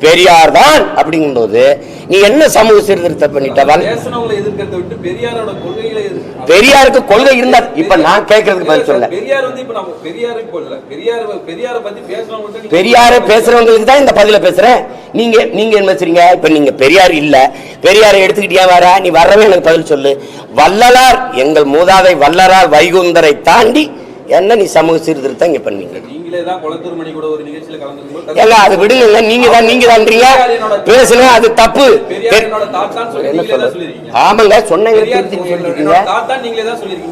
பெரியார் தான் அப்படிங்கும்போது நீ என்ன சமூக சீர்திருத்தம் பண்ணிட்ட வல்- பேசுனவங்களை எதிர்க்கிறத விட்டு பெரியாரோட கொள்கைகளை எதிர்க்க பெரியாருக்கு கொள்கை இருந்தா இப்ப நான் கேட்கறதுக்கு பதில் சொல்ல பெரியார் பேசுறவங்களுக்கு தான் இந்த பதில பேசுறேன். நீங்க நீங்க என்ன பேசுறீங்க? இப்ப நீங்க பெரியார் இல்ல. பெரியாரை எடுத்துக்கிட்டியா வர நீ வரவே எனக்கு பதில் சொல்லு. வள்ளலார் எங்கள் மூதாதை வள்ளலார் வைகுந்தரை தாண்டி என்ன நீ சமூக சீர்திருத்தம் இங்க பண்ணீங்க நீங்களே தான் குளத்தூர் மணி கூட ஒரு நிகழ்ச்சியில கலந்துக்கும்போது ஏங்க அது விடுங்க நீங்க தான் நீங்க தான்றீங்க பேசுனா அது தப்பு. ஆமாங்க சொன்னீங்க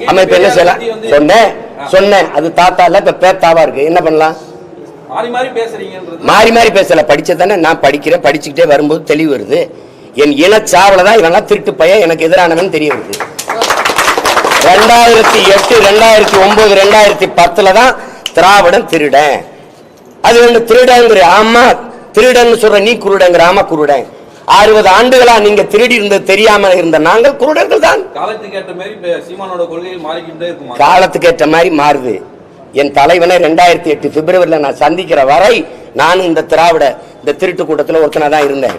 ஆமா இப்ப என்ன செய்யலாம்? சொன்னேன். சொன்னேன் அது தாத்தா இல்ல இப்ப பேத்தாவா இருக்கு. என்ன பண்ணலாம்? மாறி மாறி பேசல படிச்சதானே நான் படிக்கிறேன் படிச்சுக்கிட்டே வரும்போது தெளிவு வருது. என் இனச்சாவல தான் இவெல்லாம் திருட்டு பையன் எனக்கு எதிரானவன் தெரிய வருது. ரெண்டாயிரத்தி எட்டு ரெண்டாயிரத்தி ஒன்பது ரெண்டாயிரத்தி பத்துல தான் திராவிடன் திருடன். அது வந்து திருடங்கிற ஆமா திருடன்னு சொல்ற நீ குருடங்கிற ஆமா குருடன். அறுபது ஆண்டுகளா நீங்க திருடி இருந்தது தெரியாம இருந்த நாங்கள் குருடர்கள் தான். காலத்துக்கு ஏற்ற மாதிரி இப்ப சீமானோட கொள்கைகள் மாறிக்கிட்டே இருக்குமா? காலத்துக்கு ஏற்ற மாதிரி மாறுது. என் தலைவனை ரெண்டாயிரத்தி எட்டு பிப்ரவரியில் நான் சந்திக்கிற வரை நானும் இந்த திராவிட இந்த திருட்டு கூட்டத்தில் ஒருத்தனா தான் இருந்தேன்.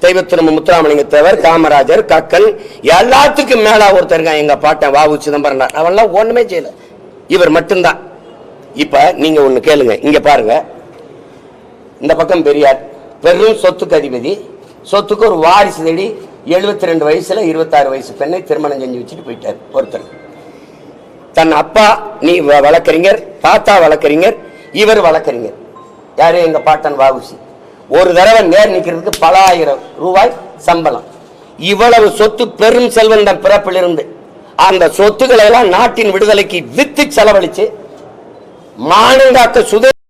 தெய்வத்திரும்ப முத்துராமலிங்க தேவர் காமராஜர் கக்கல் எல்லாத்துக்கும் மேல ஒருத்தர் எங்க பாட்டன் வாவு சிதம்பரம் அவன்லாம் ஒண்ணுமே செய்யல. இவர் மட்டும்தான். இப்ப நீங்க ஒண்ணு கேளுங்க. இங்க பாருங்க. இந்த பக்கம் பெரியார். பெரும் சொத்துக்கு அதிபதி. சொத்துக்கு ஒரு வாரிசு தேடி எழுபத்தி ரெண்டு வயசுல இருபத்தாறு வயசு பெண்ணை திருமணம் செஞ்சு வச்சுட்டு போயிட்டார் ஒருத்தர். தன் அப்பா நீ வ- வழக்கறிஞர் தாத்தா வழக்கறிஞர் இவர் வழக்கறிஞர். யாரு? எங்க பாட்டன் வாவுசி ஒரு தடவை நேர் நிக்கிறதுக்கு பல ஆயிரம் ரூபாய் சம்பளம். இவ்வளவு சொத்து பெரும் செல்வந்த பிறப்பிலிருந்து அந்த சொத்துக்களை எல்லாம் நாட்டின் விடுதலைக்கு வித்து செலவழிச்சு மானங்காக்க சுத